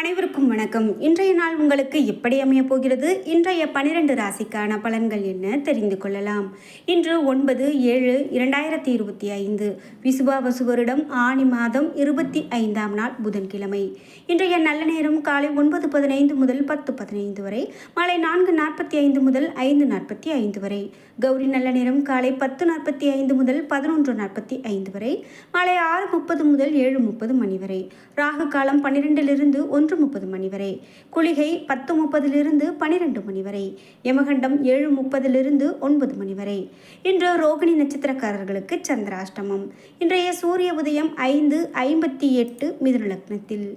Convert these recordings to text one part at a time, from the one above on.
அனைவருக்கும் வணக்கம். இன்றைய நாள் உங்களுக்கு எப்படி அமைய போகிறது? இன்றைய பனிரெண்டு ராசிக்கான பலன்கள் என்ன? தெரிந்து கொள்ளலாம். இன்று ஒன்பது ஏழு இரண்டாயிரத்தி இருபத்தி ஐந்து. விசுவாவசு வருடம் ஆணி மாதம் இருபத்தி ஐந்தாம் நாள் புதன்கிழமை. இன்றைய நல்ல நேரம் காலை ஒன்பது பதினைந்து முதல் பத்து பதினைந்து வரை மாலை நான்கு நாற்பத்தி ஐந்து முதல் ஐந்து நாற்பத்தி ஐந்து வரை. கௌரி நல்ல நேரம் காலை பத்து நாற்பத்தி ஐந்து முதல் பதினொன்று நாற்பத்தி ஐந்து வரை மாலை ஆறு முப்பது முதல் ஏழு முப்பது மணி வரை. ராகு காலம் பன்னிரெண்டிலிருந்து ஒன்று முப்பது மணி வரை. குளிகை பத்து முப்பதிலிருந்து பனிரெண்டு மணி வரை. யமகண்டம் ஏழு முப்பதிலிருந்து ஒன்பது மணி வரை. இன்று ரோகிணி நட்சத்திரக்காரர்களுக்கு சந்திராஷ்டமம். இன்றைய சூரிய உதயம் ஐந்து ஐம்பத்தி எட்டு மிதுன லக்னத்தில்.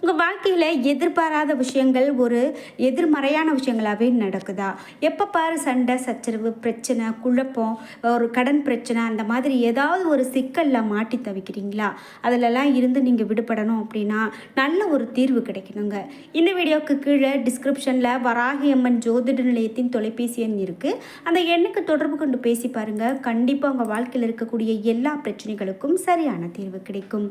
உங்கள் வாழ்க்கையில் எதிர்பாராத விஷயங்கள் ஒரு எதிர்மறையான விஷயங்களாகவே நடக்குதா? எப்போ பாரு சண்டை சச்சரவு பிரச்சனை குழப்பம் ஒரு கடன் பிரச்சனை அந்த மாதிரி ஏதாவது ஒரு சிக்கலில் மாட்டி தவிக்கிறீங்களா? அதிலெல்லாம் இருந்து நீங்கள் விடுபடணும் அப்படின்னா நல்ல ஒரு தீர்வு கிடைக்கணுங்க. இந்த வீடியோவுக்கு கீழே டிஸ்கிரிப்ஷனில் வராகி அம்மன் ஜோதிட நிலையத்தின் தொலைபேசி எண் இருக்குது அந்த எண்ணுக்கு தொடர்பு கொண்டு பேசி பாருங்கள் கண்டிப்பாக உங்கள் வாழ்க்கையில் இருக்கக்கூடிய எல்லா பிரச்சனைகளுக்கும் சரியான தீர்வு கிடைக்கும்.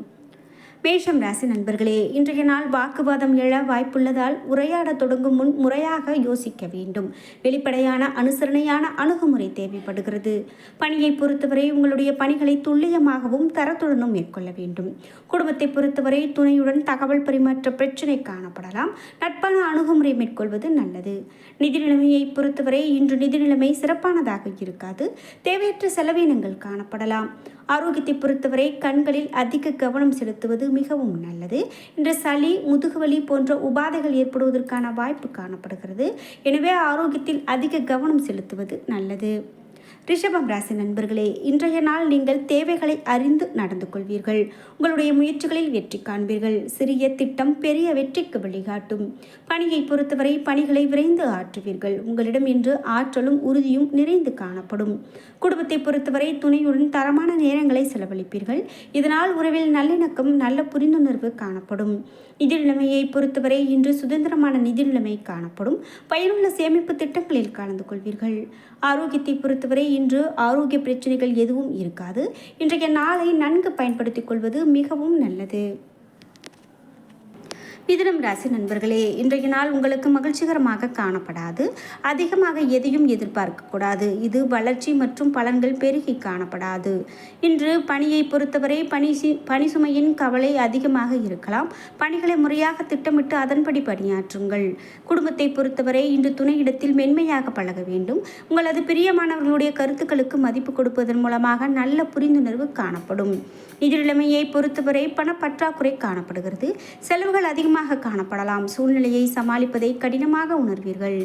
மேஷம் ராசி நண்பர்களே இன்றைய நாள் வாக்குவாதம் எழ வாய்ப்புள்ளதால் உரையாட தொடங்கும் முன் முறையாக யோசிக்க வேண்டும். வெளிப்படையான அனுசரணையான அணுகுமுறை தேவைப்படுகிறது. பணியை பொறுத்தவரை உங்களுடைய பணிகளை துல்லியமாகவும் தரத்துடனும் மேற்கொள்ள வேண்டும். குடும்பத்தை பொறுத்தவரை துணையுடன் தகவல் பரிமாற்ற பிரச்சினை காணப்படலாம். நட்பான அணுகுமுறை மேற்கொள்வது நல்லது. நிதி நிலைமையை பொறுத்தவரை இன்று நிதி நிலைமை சிறப்பானதாக இருக்காது. தேவையற்ற செலவினங்கள் காணப்படலாம். ஆரோக்கியத்தை பொறுத்தவரை கண்களில் அதிக கவனம் செலுத்துவது மிகவும் நல்லது. இன்று சளி முதுகுவலி போன்ற உபாதைகள் ஏற்படுவதற்கான வாய்ப்பு காணப்படுகிறது. எனவே ஆரோக்கியத்தில் அதிக கவனம் செலுத்துவது நல்லது. ரிஷபம் ராசி நண்பர்களே இன்றைய நாள் நீங்கள் தேவைகளை அறிந்து நடந்து கொள்வீர்கள். உங்களுடைய முயற்சிகளில் வெற்றி காண்பீர்கள். சிறிய திட்டம் பெரிய வெற்றிக்கு வழிகாட்டும். பணியை பொறுத்தவரை பணிகளை விரைந்து ஆற்றுவீர்கள். உங்களிடம் இன்று ஆற்றலும் உறுதியும் நிறைந்து காணப்படும். குடும்பத்தை பொறுத்தவரை துணையுடன் தரமான நேரங்களை செலவழிப்பீர்கள். இதனால் உறவில் நல்லிணக்கம் நல்ல புரிந்துணர்வு காணப்படும். நிதி நிலைமையை பொறுத்தவரை இன்று சுதந்திரமான நிதி நிலைமை காணப்படும். பயனுள்ள சேமிப்பு திட்டங்களில் கலந்து கொள்வீர்கள். ஆரோக்கியத்தை பொறுத்தவரை இன்று ஆரோக்கிய பிரச்சனைகள் எதுவும் இருக்காது. இன்றைய நாளை நன்கு பயன்படுத்திக் கொள்வது மிகவும் நல்லது. மிதுனம் ராசி நண்பர்களே இன்றைய நாள் உங்களுக்கு மகிழ்ச்சிகரமாக காணப்படாது. அதிகமாக எதையும் எதிர்பார்க்கக்கூடாது இது வளர்ச்சி மற்றும் பலன்கள் பெருகி காணப்படாது. இன்று பணியை பொறுத்தவரை பணி பணி சுமையின் கவலை அதிகமாக இருக்கலாம். பணிகளை முறையாக திட்டமிட்டு அதன்படி பணியாற்றுங்கள். குடும்பத்தை பொறுத்தவரை இன்று துணையிடத்தில் மென்மையாக பழக வேண்டும். உங்களது பிரியமானவர்களுடைய கருத்துக்களுக்கு மதிப்பு கொடுப்பதன் மூலமாக நல்ல புரிந்துணர்வு காணப்படும். நிதி பொறுத்தவரை பணப்பற்றாக்குறை காணப்படுகிறது. செலவுகள் அதிகம் அதிகமாக காணப்படலாம். சூழ்நிலையை சமாளிப்பதை கடினமாக உணர்வீர்கள்.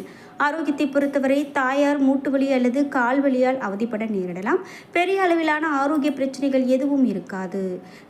ஆரோக்கியத்தை பொறுத்தவரை தாயார் மூட்டு வலி அல்லது கால் வலியால் அவதிப்பட நேரிடலாம். பெரிய அளவிலான ஆரோக்கிய பிரச்சனைகள் எதுவும் இருக்காது.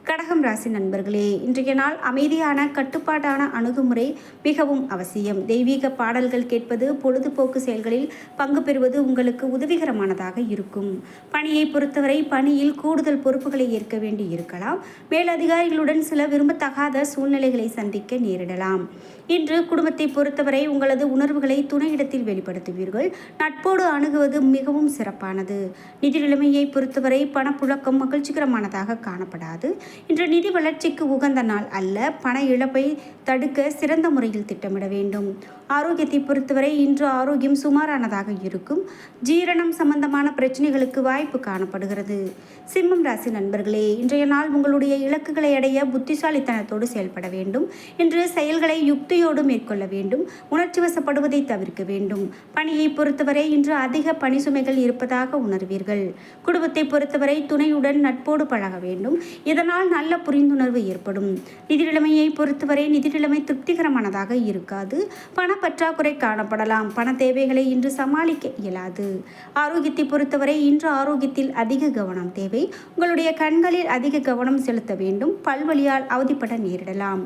கடகம் ராசி நண்பர்களே இன்றைய நாள் அமைதியான கட்டுப்பாட்டான அணுகுமுறை மிகவும் அவசியம். தெய்வீக பாடல்கள் கேட்பது பொழுதுபோக்கு செயல்களில் பங்கு பெறுவது உங்களுக்கு உதவிகரமானதாக இருக்கும். பணியை பொறுத்தவரை பணியில் கூடுதல் பொறுப்புகளை ஏற்க வேண்டி இருக்கலாம். மேலதிகாரிகளுடன் சில விரும்பத்தகாத சூழ்நிலைகளை சந்திக்க நேரிடலாம். இன்று குடும்பத்தை பொறுத்தவரை உங்களது உணர்வுகளை துணையிடத்தில் வெளிப்படுத்துவீர்கள். நட்போடு அணுகுவது மிகவும் சிறப்பானது. நிதி நிலைமையை பொறுத்தவரை பணப்புழக்கம் மகிழ்ச்சிகரமானதாக காணப்படாது. இன்று நிதி வளர்ச்சிக்கு உகந்த நாள் அல்ல. பண இழப்பை தடுக்க சிறந்த முறையில் திட்டமிட வேண்டும். ஆரோக்கியத்தை பொறுத்தவரை இன்று ஆரோக்கியம் சுமாரானதாக இருக்கும். ஜீரணம் சம்பந்தமான பிரச்சனைகளுக்கு வாய்ப்பு காணப்படுகிறது. சிம்மம் ராசி நண்பர்களே இன்றைய நாள் உங்களுடைய இலக்குகளை அடைய புத்திசாலித்தனத்தோடு செயல்பட வேண்டும். இன்று செயல்களை யுக்தியோடு மேற்கொள்ள வேண்டும். உணர்ச்சி வசப்படுவதை தவிர்க்க வேண்டும். பணியை பொறுத்தவரை இன்று அதிக பணி சுமைகள் இருப்பதாக உணர்வீர்கள். குடும்பத்தை பொறுத்தவரை துணையுடன் நட்போடு பழக வேண்டும். இதனால் நல்ல புரிந்துணர்வு ஏற்படும். நிதி நிலைமையை பொறுத்தவரை நிதி நிலைமை திருப்திகரமானதாக இருக்காது. பண பற்றாக்குறை காணப்படலாம். பண தேவைகளை இன்று சமாளிக்க இயலாது. ஆரோக்கியத்தை பொறுத்தவரை இன்று ஆரோக்கியத்தில் அதிக கவனம் தேவை. உங்களுடைய கண்களில் அதிக கவனம் செலுத்த வேண்டும். பல்வழியால் அவதிப்பட நேரிடலாம்.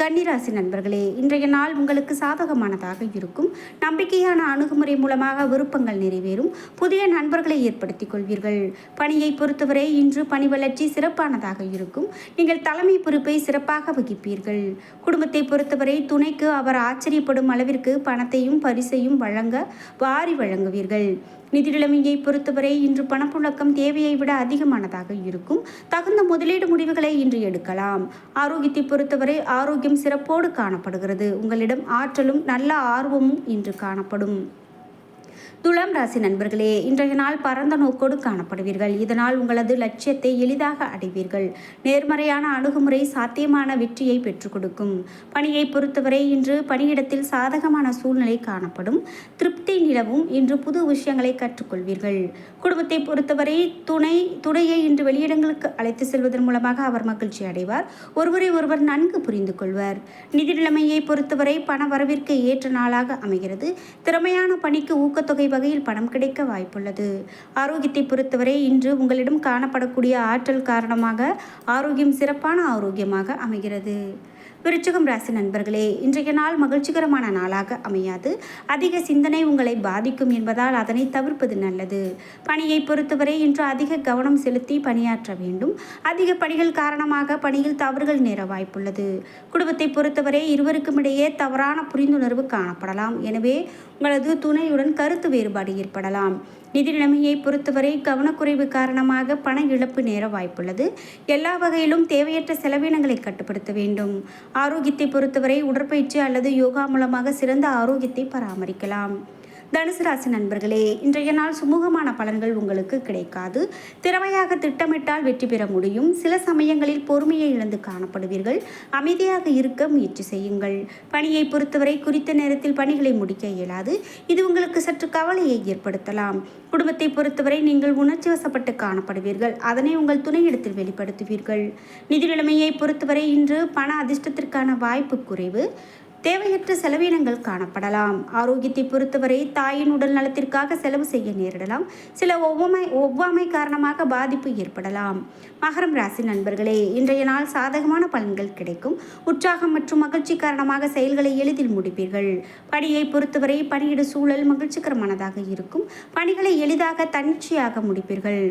கன்னிராசி நண்பர்களே இன்றைய நாள் உங்களுக்கு சாதகமானதாக இருக்கும். நம்பிக்கையான அணுகுமுறை மூலமாக விருப்பங்கள் நிறைவேறும். புதிய நண்பர்களை ஏற்படுத்திக் கொள்வீர்கள். பணியை பொறுத்தவரை இன்று பணி வளர்ச்சி சிறப்பானதாக இருக்கும். நீங்கள் தலைமை பொறுப்பை சிறப்பாக வகிப்பீர்கள். குடும்பத்தை பொறுத்தவரை துணைக்கு அவர் ஆச்சரியப்படும் அளவிற்கு பணத்தையும் பரிசையும் வழங்க வாரி வழங்குவீர்கள். நிதிநிலைமையை பொறுத்தவரை இன்று பணப்புழக்கம் தேவையை விட அதிகமானதாக இருக்கும். தகுந்த முதலீடு முடிவுகளை இன்று எடுக்கலாம். ஆரோக்கியத்தை பொறுத்தவரை ஆரோக்கியம் சிறப்போடு காணப்படுகிறது. உங்களிடம் ஆற்றலும் நல்ல ஆர்வமும் இன்று காணப்படும். துலாம் ராசி நண்பர்களே இன்றைய நாள் பரந்த நோக்கோடு காணப்படுவீர்கள். இதனால் உங்களது லட்சியத்தை எளிதாக அடைவீர்கள். நேர்மறையான அணுகுமுறை சாத்தியமான வெற்றியை பெற்றுக் கொடுக்கும். பணியை பொறுத்தவரை இன்று பணியிடத்தில் சாதகமான சூழ்நிலை காணப்படும். திருப்தி நிலவும் இன்று புது விஷயங்களை கற்றுக்கொள்வீர்கள். குடும்பத்தை பொறுத்தவரை துணை துணையை இன்று வெளியிடங்களுக்கு அழைத்து செல்வதன் மூலமாக அவர் மகிழ்ச்சி அடைவார். ஒருவரை ஒருவர் நன்கு புரிந்து கொள்வர். நிதி நிலைமையை பொறுத்தவரை பண வரவிற்கு ஏற்ற நாளாக அமைகிறது. திறமையான பணிக்கு ஊக்கத்தொகை வகையில் பணம் கிடைக்க வாய்ப்புள்ளது. ஆரோக்கியத்தை பொறுத்தவரை இன்று உங்களிடம் காணப்படக்கூடிய ஆற்றல் காரணமாக ஆரோக்கியம் சிறப்பான ஆரோக்கியமாக அமைகிறது. விருச்சிகம் ராசி நண்பர்களே இன்றைய நாள் மகிழ்ச்சிகரமான நாளாக அமையாது. அதிக சிந்தனை உங்களை பாதிக்கும் என்பதால் அதனை தவிர்ப்பது நல்லது. பணியை பொறுத்தவரை இன்று அதிக கவனம் செலுத்தி பணியாற்ற வேண்டும். அதிக பணிகள் காரணமாக பணியில் தவறுகள் நேர வாய்ப்புள்ளது. குடும்பத்தை பொறுத்தவரை இருவருக்கும் இடையே தவறான புரிந்துணர்வு காணப்படலாம். எனவே உங்களது துணையுடன் கருத்து வேறுபாடு ஏற்படலாம். நிதி நிலைமையை பொறுத்தவரை கவனக்குறைவு காரணமாக பண இழப்பு நேர வாய்ப்புள்ளது. எல்லா வகையிலும் தேவையற்ற செலவினங்களை கட்டுப்படுத்த வேண்டும். ஆரோக்கியத்தை பொறுத்தவரை உடற்பயிற்சி அல்லது யோகா மூலமாக சிறந்த ஆரோக்கியத்தை பராமரிக்கலாம். தனுசு ராசி நண்பர்களே இன்றைய நாள் சுமூகமான பலன்கள் உங்களுக்கு கிடைக்காது. திறமையாக திட்டமிட்டால் வெற்றி பெற முடியும். சில சமயங்களில் பொறுமையை இழந்து காணப்படுவீர்கள். அமைதியாக இருக்க முயற்சி செய்யுங்கள். பணியை பொறுத்தவரை குறித்த நேரத்தில் பணிகளை முடிக்க இயலாது. இது உங்களுக்கு சற்று கவலையை ஏற்படுத்தலாம். குடும்பத்தை பொறுத்தவரை நீங்கள் உணர்ச்சி வசப்பட்டு காணப்படுவீர்கள். அதனை உங்கள் துணையிடத்தில் வெளிப்படுத்துவீர்கள். நிதி நிலைமையை பொறுத்தவரை இன்று பண அதிர்ஷ்டத்திற்கான வாய்ப்பு குறைவு. தேவையற்ற செலவினங்கள் காணப்படலாம். ஆரோக்கியத்தை பொறுத்தவரை தாயின் உடல் நலத்திற்காக செலவு செய்ய நேரிடலாம். சில ஒவ்வாமை ஒவ்வாமை காரணமாக பாதிப்பு ஏற்படலாம். மகரம் ராசி நண்பர்களே இன்றைய நாள் சாதகமான பலன்கள் கிடைக்கும். உற்சாகம் மற்றும் மகிழ்ச்சி காரணமாக செயல்களை எளிதில் முடிப்பீர்கள். பணியை பொறுத்தவரை பணியிட சூழல் மகிழ்ச்சிகரமானதாக இருக்கும். பணிகளை எளிதாக தன்னிச்சையாக முடிப்பீர்கள்.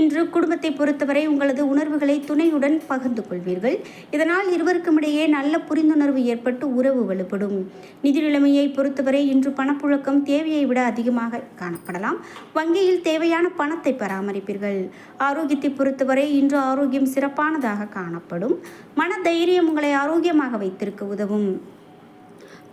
இன்று குடும்பத்தை பொறுத்தவரை உங்களது உணர்வுகளை துணையுடன் பகிர்ந்து கொள்வீர்கள். இதனால் இருவருக்கும் இடையே நல்ல புரிந்துணர்வு ஏற்பட்டு உறவு வலுப்படும் நிதி நிலைமையை பொறுத்தவரை இன்று பணப்புழக்கம் தேவையை விட அதிகமாக காணப்படலாம். வங்கியில் தேவையான பணத்தை பராமரிப்பீர்கள். ஆரோக்கியத்தை பொறுத்தவரை இன்று ஆரோக்கியம் சிறப்பானதாக காணப்படும். மன தைரியம் உங்களை ஆரோக்கியமாக வைத்திருக்க உதவும்.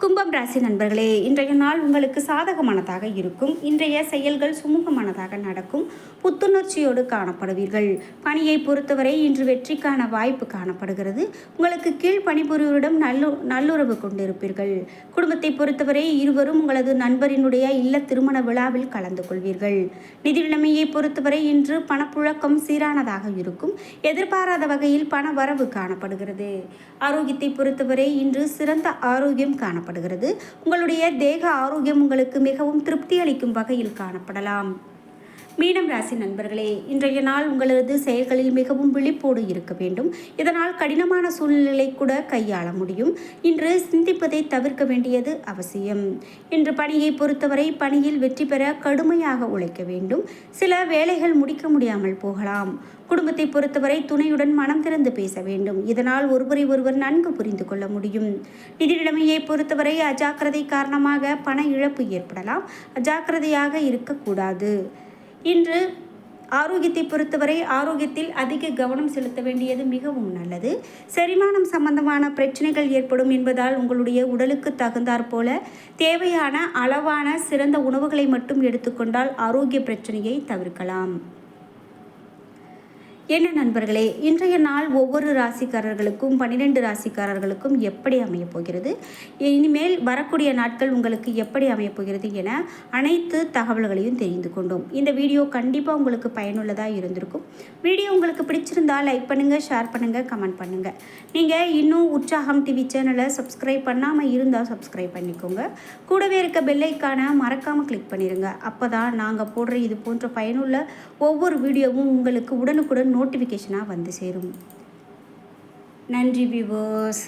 கும்பம் ராசி நண்பர்களே இன்றைய நாள் உங்களுக்கு சாதகமானதாக இருக்கும். இன்றைய செயல்கள் சுமூகமானதாக நடக்கும். புத்துணர்ச்சியோடு காணப்படுவீர்கள். பணியை பொறுத்தவரை இன்று வெற்றிக்கான வாய்ப்பு காணப்படுகிறது. உங்களுக்கு கீழ் பணிபுரிவரிடம் நல்லு நல்லுறவு கொண்டிருப்பீர்கள். குடும்பத்தை பொறுத்தவரை இருவரும் உங்களது நண்பரினுடைய இல்ல திருமண விழாவில் கலந்து கொள்வீர்கள். நிதி நிலைமையை பொறுத்தவரை இன்று பணப்புழக்கம் சீரானதாக இருக்கும். எதிர்பாராத வகையில் பண வரவு காணப்படுகிறது. ஆரோக்கியத்தை பொறுத்தவரை இன்று சிறந்த ஆரோக்கியம் காணப்படும் காணப்படுகிறது. உங்களுடைய தேக ஆரோக்கியம் உங்களுக்கு மிகவும் திருப்தி அளிக்கும் வகையில் காணப்படலாம். மீனம் ராசி நண்பர்களே இன்றைய நாள் உங்களது செயல்களில் மிகவும் விழிப்போடு இருக்க வேண்டும். இதனால் கடினமான சூழ்நிலை கூட கையாள முடியும். இன்று சிந்திப்பதை தவிர்க்க வேண்டியது அவசியம். இன்று பணியை பொறுத்தவரை பணியில் வெற்றி பெற கடுமையாக உழைக்க வேண்டும். சில வேலைகள் முடிக்க முடியாமல் போகலாம். குடும்பத்தை பொறுத்தவரை துணையுடன் மனம் திறந்து பேச வேண்டும். இதனால் ஒருவரை ஒருவர் நன்கு புரிந்து கொள்ள முடியும். நிதி நிலைமையை பொறுத்தவரை அஜாக்கிரதை காரணமாக பண இழப்பு ஏற்படலாம். அஜாக்கிரதையாக இருக்கக்கூடாது. இன்று ஆரோக்கியத்தை பொறுத்தவரை ஆரோக்கியத்தில் அதிக கவனம் செலுத்த வேண்டியது மிகவும் நல்லது. செரிமானம் சம்பந்தமான பிரச்சனைகள் ஏற்படும் என்பதால் உங்களுடைய உடலுக்கு தகுந்தாற் போல தேவையான அளவான சிறந்த உணவுகளை மட்டும் எடுத்துக்கொண்டால் ஆரோக்கிய பிரச்சனையை தவிர்க்கலாம். என்ன நண்பர்களே இன்றைய நாள் ஒவ்வொரு ராசிக்காரர்களுக்கும் பன்னிரெண்டு ராசிக்காரர்களுக்கும் எப்படி அமையப் போகிறது? இனிமேல் வரக்கூடிய நாட்கள் உங்களுக்கு எப்படி அமையப் போகிறது என அனைத்து தகவல்களையும் தெரிந்து கொண்டோம். இந்த வீடியோ கண்டிப்பாக உங்களுக்கு பயனுள்ளதாக இருந்திருக்கும். வீடியோ உங்களுக்கு பிடிச்சிருந்தால் லைக் பண்ணுங்கள் ஷேர் பண்ணுங்கள் கமெண்ட் பண்ணுங்கள் நீங்கள் இன்னும் உற்சாகம் டிவி சேனலை சப்ஸ்கிரைப் பண்ணாமல் இருந்தால் சப்ஸ்கிரைப் பண்ணிக்கோங்க. கூடவே இருக்க பெல்லைக்கான மறக்காமல் கிளிக் பண்ணிடுங்க அப்போ தான் நாங்கள் போடுற இது போன்ற பயனுள்ள ஒவ்வொரு வீடியோவும் உங்களுக்கு உடனுக்குடன் நோட்டிஃபிகேஷனாக வந்து சேரும். நன்றி வியூவர்ஸ்